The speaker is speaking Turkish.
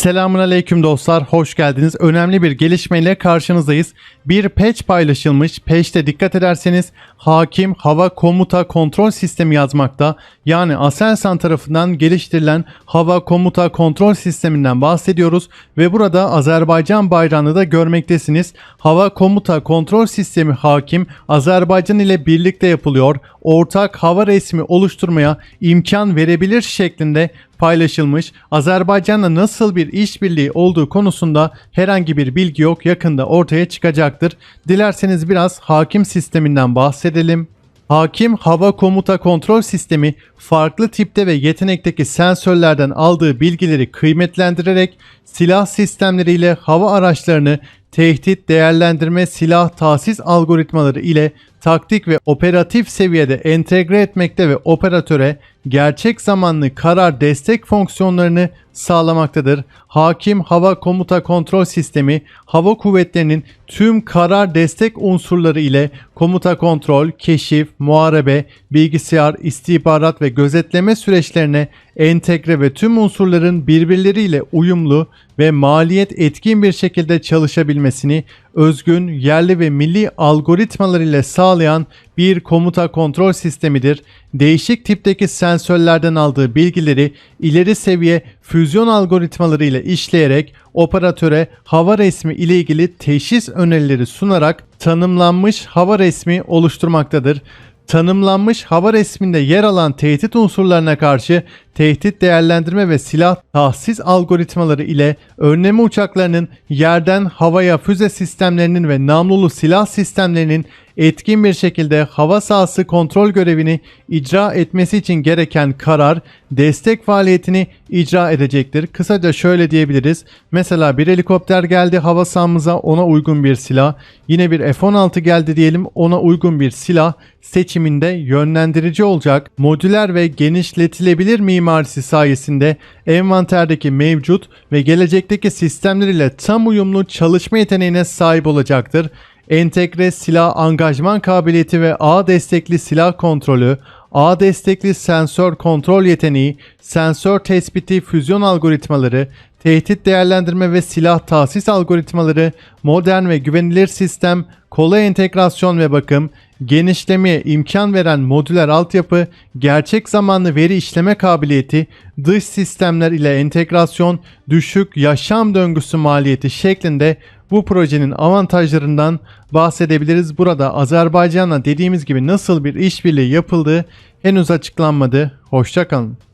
Selamun aleyküm dostlar, hoş geldiniz. Önemli bir gelişmeyle karşınızdayız. Bir patch paylaşılmış. Patch'te dikkat ederseniz hakim hava komuta kontrol sistemi yazmakta. Yani Aselsan tarafından geliştirilen hava komuta kontrol sisteminden bahsediyoruz. Ve burada Azerbaycan bayrağını da görmektesiniz. Hava komuta kontrol sistemi hakim Azerbaycan ile birlikte yapılıyor. Ortak hava resmi oluşturmaya imkan verebilir şeklinde paylaşılmış. Azerbaycan'la nasıl bir işbirliği olduğu konusunda herhangi bir bilgi yok. Yakında ortaya çıkacaktır. Dilerseniz biraz hakim sisteminden bahsedelim. Hakim Hava Komuta Kontrol Sistemi farklı tipte ve yetenekteki sensörlerden aldığı bilgileri kıymetlendirerek silah sistemleriyle hava araçlarını tehdit değerlendirme silah tahsis algoritmaları ile taktik ve operatif seviyede entegre etmekte ve operatöre gerçek zamanlı karar destek fonksiyonlarını sağlamaktadır. Hakim Hava Komuta Kontrol Sistemi hava kuvvetlerinin tüm karar destek unsurları ile komuta kontrol, keşif, muharebe, bilgisayar, istihbarat ve gözetleme süreçlerine entegre ve tüm unsurların birbirleriyle uyumlu ve maliyet etkin bir şekilde çalışabilmesini özgün, yerli ve milli algoritmalar ile sağlayan bir komuta kontrol sistemidir. Değişik tipteki sensörlerden aldığı bilgileri ileri seviye füzyon algoritmaları ile işleyerek operatöre hava resmi ile ilgili teşhis önerileri sunarak tanımlanmış hava resmi oluşturmaktadır tanımlanmış hava resminde yer alan tehdit unsurlarına karşı tehdit değerlendirme ve silah tahsis algoritmaları ile önleme uçaklarının yerden havaya füze sistemlerinin ve namlulu silah sistemlerinin etkin bir şekilde hava sahası kontrol görevini icra etmesi için gereken karar, destek faaliyetini icra edecektir. Kısaca şöyle diyebiliriz. Mesela bir helikopter geldi hava sahamıza ona uygun bir silah. Yine bir F-16 geldi diyelim ona uygun bir silah seçiminde yönlendirici olacak. Modüler ve genişletilebilir mimarisi sayesinde envanterdeki mevcut ve gelecekteki sistemler ile tam uyumlu çalışma yeteneğine sahip olacaktır entegre silah angajman kabiliyeti ve ağ destekli silah kontrolü, ağ destekli sensör kontrol yeteneği, sensör tespiti füzyon algoritmaları, tehdit değerlendirme ve silah tahsis algoritmaları, modern ve güvenilir sistem, kolay entegrasyon ve bakım, genişlemeye imkan veren modüler altyapı, gerçek zamanlı veri işleme kabiliyeti, dış sistemler ile entegrasyon, düşük yaşam döngüsü maliyeti şeklinde bu projenin avantajlarından bahsedebiliriz. Burada Azerbaycan'la dediğimiz gibi nasıl bir işbirliği yapıldığı henüz açıklanmadı. Hoşçakalın.